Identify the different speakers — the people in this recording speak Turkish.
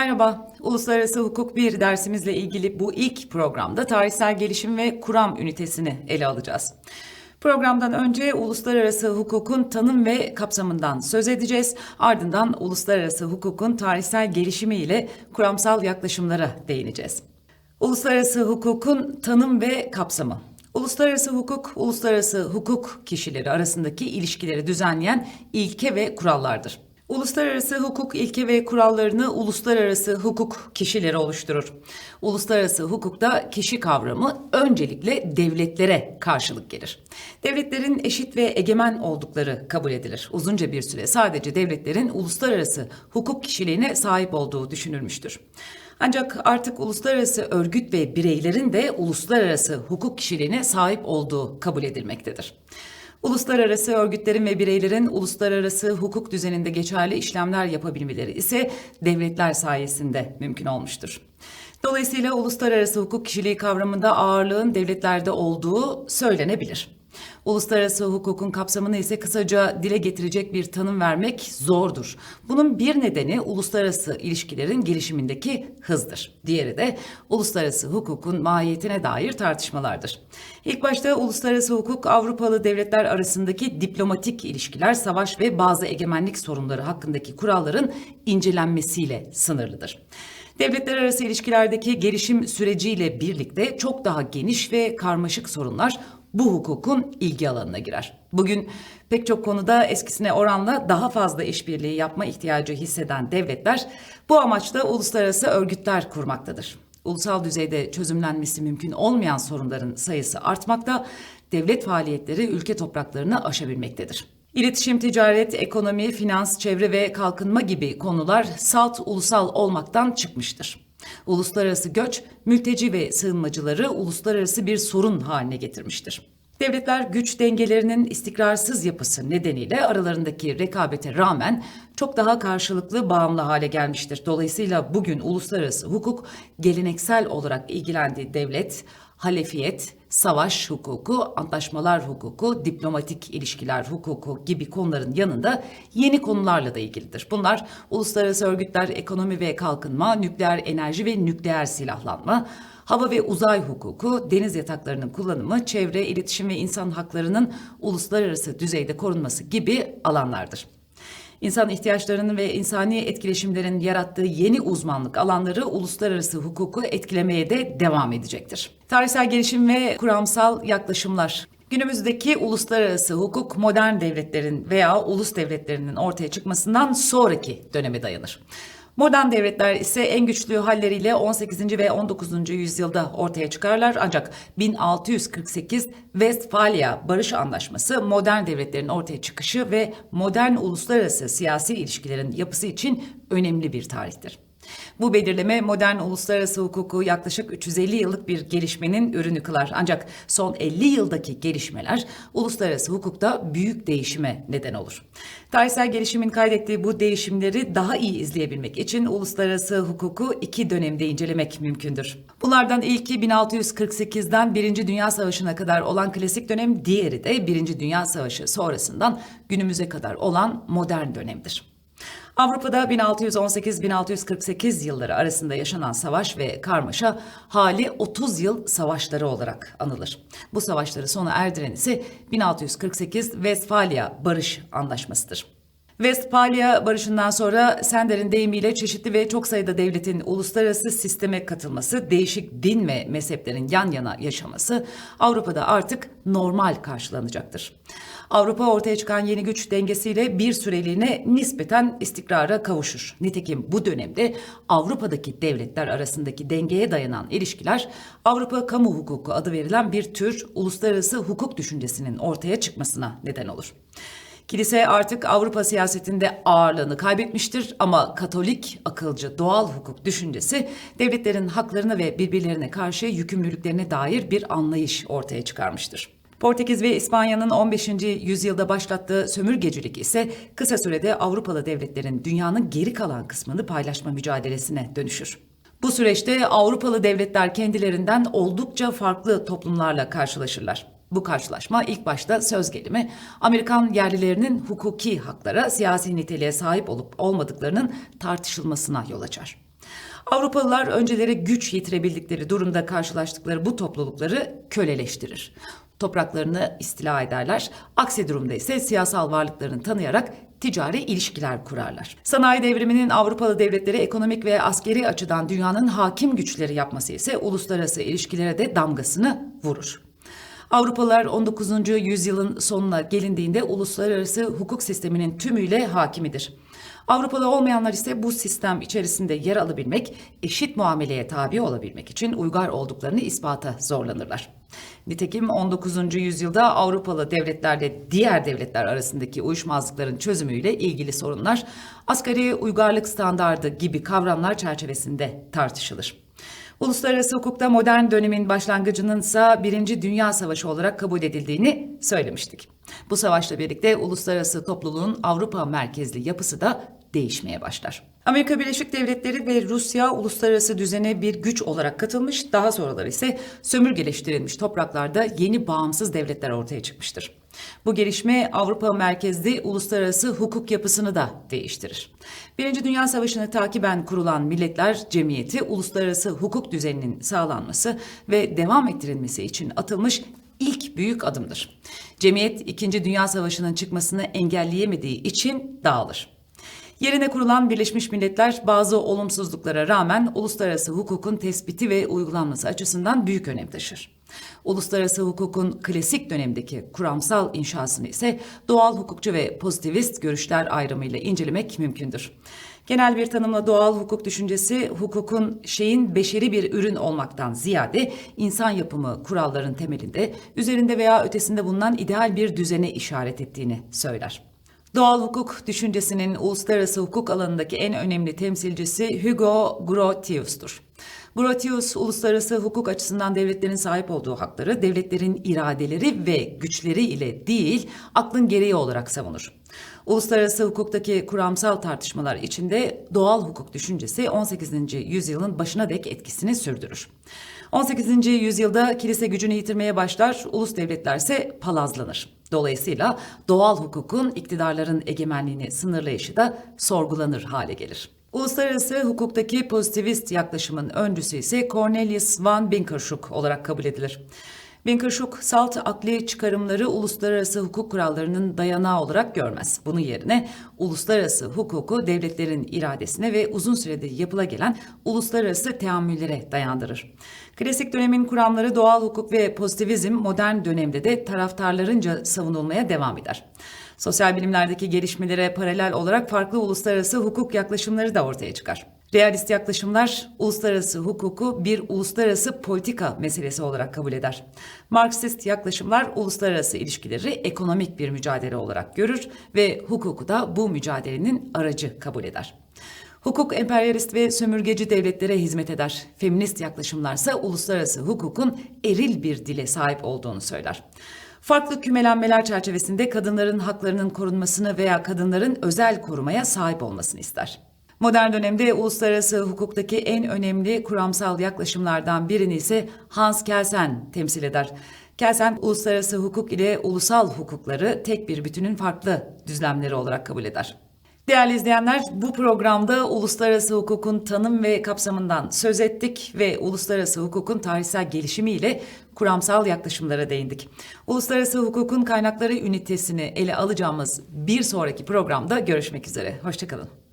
Speaker 1: Merhaba, Uluslararası Hukuk 1 dersimizle ilgili bu ilk programda tarihsel gelişim ve kuram ünitesini ele alacağız. Programdan önce uluslararası hukukun tanım ve kapsamından söz edeceğiz. Ardından uluslararası hukukun tarihsel gelişimi ile kuramsal yaklaşımlara değineceğiz. Uluslararası hukukun tanım ve kapsamı. Uluslararası hukuk, uluslararası hukuk kişileri arasındaki ilişkileri düzenleyen ilke ve kurallardır. Uluslararası hukuk ilke ve kurallarını uluslararası hukuk kişileri oluşturur. Uluslararası hukukta kişi kavramı öncelikle devletlere karşılık gelir. Devletlerin eşit ve egemen oldukları kabul edilir. Uzunca bir süre sadece devletlerin uluslararası hukuk kişiliğine sahip olduğu düşünülmüştür. Ancak artık uluslararası örgüt ve bireylerin de uluslararası hukuk kişiliğine sahip olduğu kabul edilmektedir. Uluslararası örgütlerin ve bireylerin uluslararası hukuk düzeninde geçerli işlemler yapabilmeleri ise devletler sayesinde mümkün olmuştur. Dolayısıyla uluslararası hukuk kişiliği kavramında ağırlığın devletlerde olduğu söylenebilir. Uluslararası hukukun kapsamını ise kısaca dile getirecek bir tanım vermek zordur. Bunun bir nedeni uluslararası ilişkilerin gelişimindeki hızdır. Diğeri de uluslararası hukukun mahiyetine dair tartışmalardır. İlk başta uluslararası hukuk Avrupalı devletler arasındaki diplomatik ilişkiler, savaş ve bazı egemenlik sorunları hakkındaki kuralların incelenmesiyle sınırlıdır. Devletler arası ilişkilerdeki gelişim süreciyle birlikte çok daha geniş ve karmaşık sorunlar bu hukukun ilgi alanına girer. Bugün pek çok konuda eskisine oranla daha fazla işbirliği yapma ihtiyacı hisseden devletler bu amaçla uluslararası örgütler kurmaktadır. Ulusal düzeyde çözümlenmesi mümkün olmayan sorunların sayısı artmakta, devlet faaliyetleri ülke topraklarını aşabilmektedir. İletişim, ticaret, ekonomi, finans, çevre ve kalkınma gibi konular salt ulusal olmaktan çıkmıştır. Uluslararası göç, mülteci ve sığınmacıları uluslararası bir sorun haline getirmiştir. Devletler güç dengelerinin istikrarsız yapısı nedeniyle aralarındaki rekabete rağmen çok daha karşılıklı bağımlı hale gelmiştir. Dolayısıyla bugün uluslararası hukuk geleneksel olarak ilgilendiği devlet, halefiyet, savaş hukuku, antlaşmalar hukuku, diplomatik ilişkiler hukuku gibi konuların yanında yeni konularla da ilgilidir. Bunlar uluslararası örgütler, ekonomi ve kalkınma, nükleer enerji ve nükleer silahlanma, hava ve uzay hukuku, deniz yataklarının kullanımı, çevre, iletişim ve insan haklarının uluslararası düzeyde korunması gibi alanlardır. İnsan ihtiyaçlarının ve insani etkileşimlerin yarattığı yeni uzmanlık alanları uluslararası hukuku etkilemeye de devam edecektir. Tarihsel gelişim ve kuramsal yaklaşımlar Günümüzdeki uluslararası hukuk modern devletlerin veya ulus devletlerinin ortaya çıkmasından sonraki döneme dayanır. Modern devletler ise en güçlü halleriyle 18. ve 19. yüzyılda ortaya çıkarlar ancak 1648 Westfalia Barış Anlaşması modern devletlerin ortaya çıkışı ve modern uluslararası siyasi ilişkilerin yapısı için önemli bir tarihtir. Bu belirleme modern uluslararası hukuku yaklaşık 350 yıllık bir gelişmenin ürünü kılar. Ancak son 50 yıldaki gelişmeler uluslararası hukukta büyük değişime neden olur. Tarihsel gelişimin kaydettiği bu değişimleri daha iyi izleyebilmek için uluslararası hukuku iki dönemde incelemek mümkündür. Bunlardan ilki 1648'den Birinci Dünya Savaşı'na kadar olan klasik dönem, diğeri de Birinci Dünya Savaşı sonrasından günümüze kadar olan modern dönemdir. Avrupa'da 1618-1648 yılları arasında yaşanan savaş ve karmaşa hali 30 yıl savaşları olarak anılır. Bu savaşları sona erdiren ise 1648 Westfalia Barış Anlaşması'dır. Westfalia Barışı'ndan sonra Sender'in deyimiyle çeşitli ve çok sayıda devletin uluslararası sisteme katılması, değişik din ve mezheplerin yan yana yaşaması Avrupa'da artık normal karşılanacaktır. Avrupa ortaya çıkan yeni güç dengesiyle bir süreliğine nispeten istikrara kavuşur. Nitekim bu dönemde Avrupa'daki devletler arasındaki dengeye dayanan ilişkiler Avrupa Kamu Hukuku adı verilen bir tür uluslararası hukuk düşüncesinin ortaya çıkmasına neden olur. Kilise artık Avrupa siyasetinde ağırlığını kaybetmiştir ama Katolik, akılcı, doğal hukuk düşüncesi devletlerin haklarına ve birbirlerine karşı yükümlülüklerine dair bir anlayış ortaya çıkarmıştır. Portekiz ve İspanya'nın 15. yüzyılda başlattığı sömürgecilik ise kısa sürede Avrupalı devletlerin dünyanın geri kalan kısmını paylaşma mücadelesine dönüşür. Bu süreçte Avrupalı devletler kendilerinden oldukça farklı toplumlarla karşılaşırlar. Bu karşılaşma ilk başta söz gelimi Amerikan yerlilerinin hukuki haklara, siyasi niteliğe sahip olup olmadıklarının tartışılmasına yol açar. Avrupalılar önceleri güç yitirebildikleri durumda karşılaştıkları bu toplulukları köleleştirir. Topraklarını istila ederler. Aksi durumda ise siyasal varlıklarını tanıyarak ticari ilişkiler kurarlar. Sanayi devriminin Avrupalı devletleri ekonomik ve askeri açıdan dünyanın hakim güçleri yapması ise uluslararası ilişkilere de damgasını vurur. Avrupalılar 19. yüzyılın sonuna gelindiğinde uluslararası hukuk sisteminin tümüyle hakimidir. Avrupalı olmayanlar ise bu sistem içerisinde yer alabilmek, eşit muameleye tabi olabilmek için uygar olduklarını ispata zorlanırlar. Nitekim 19. yüzyılda Avrupalı devletlerle diğer devletler arasındaki uyuşmazlıkların çözümüyle ilgili sorunlar asgari uygarlık standardı gibi kavramlar çerçevesinde tartışılır. Uluslararası hukukta modern dönemin başlangıcının ise Birinci Dünya Savaşı olarak kabul edildiğini söylemiştik. Bu savaşla birlikte uluslararası topluluğun Avrupa merkezli yapısı da değişmeye başlar. Amerika Birleşik Devletleri ve Rusya uluslararası düzene bir güç olarak katılmış, daha sonraları ise sömürgeleştirilmiş topraklarda yeni bağımsız devletler ortaya çıkmıştır. Bu gelişme Avrupa merkezli uluslararası hukuk yapısını da değiştirir. Birinci Dünya Savaşı'nı takiben kurulan Milletler Cemiyeti uluslararası hukuk düzeninin sağlanması ve devam ettirilmesi için atılmış ilk büyük adımdır. Cemiyet 2. Dünya Savaşı'nın çıkmasını engelleyemediği için dağılır. Yerine kurulan Birleşmiş Milletler bazı olumsuzluklara rağmen uluslararası hukukun tespiti ve uygulanması açısından büyük önem taşır. Uluslararası hukukun klasik dönemdeki kuramsal inşasını ise doğal hukukçu ve pozitivist görüşler ayrımıyla incelemek mümkündür. Genel bir tanımla doğal hukuk düşüncesi hukukun şeyin beşeri bir ürün olmaktan ziyade insan yapımı kuralların temelinde üzerinde veya ötesinde bulunan ideal bir düzene işaret ettiğini söyler. Doğal hukuk düşüncesinin uluslararası hukuk alanındaki en önemli temsilcisi Hugo Grotius'tur. Grotius, uluslararası hukuk açısından devletlerin sahip olduğu hakları devletlerin iradeleri ve güçleri ile değil, aklın gereği olarak savunur. Uluslararası hukuktaki kuramsal tartışmalar içinde doğal hukuk düşüncesi 18. yüzyılın başına dek etkisini sürdürür. 18. yüzyılda kilise gücünü yitirmeye başlar, ulus devletler ise palazlanır. Dolayısıyla doğal hukukun iktidarların egemenliğini sınırlayışı da sorgulanır hale gelir. Uluslararası hukuktaki pozitivist yaklaşımın öncüsü ise Cornelius van Binkershoek olarak kabul edilir. Binkershoek salt akli çıkarımları uluslararası hukuk kurallarının dayanağı olarak görmez. Bunun yerine uluslararası hukuku devletlerin iradesine ve uzun süredir yapıla gelen uluslararası teamüllere dayandırır. Klasik dönemin kuramları doğal hukuk ve pozitivizm modern dönemde de taraftarlarınca savunulmaya devam eder. Sosyal bilimlerdeki gelişmelere paralel olarak farklı uluslararası hukuk yaklaşımları da ortaya çıkar. Realist yaklaşımlar uluslararası hukuku bir uluslararası politika meselesi olarak kabul eder. Marksist yaklaşımlar uluslararası ilişkileri ekonomik bir mücadele olarak görür ve hukuku da bu mücadelenin aracı kabul eder. Hukuk emperyalist ve sömürgeci devletlere hizmet eder. Feminist yaklaşımlarsa uluslararası hukukun eril bir dile sahip olduğunu söyler. Farklı kümelenmeler çerçevesinde kadınların haklarının korunmasını veya kadınların özel korumaya sahip olmasını ister. Modern dönemde uluslararası hukuktaki en önemli kuramsal yaklaşımlardan birini ise Hans Kelsen temsil eder. Kelsen uluslararası hukuk ile ulusal hukukları tek bir bütünün farklı düzlemleri olarak kabul eder. Değerli izleyenler, bu programda uluslararası hukukun tanım ve kapsamından söz ettik ve uluslararası hukukun tarihsel gelişimiyle kuramsal yaklaşımlara değindik. Uluslararası hukukun kaynakları ünitesini ele alacağımız bir sonraki programda görüşmek üzere. Hoşçakalın.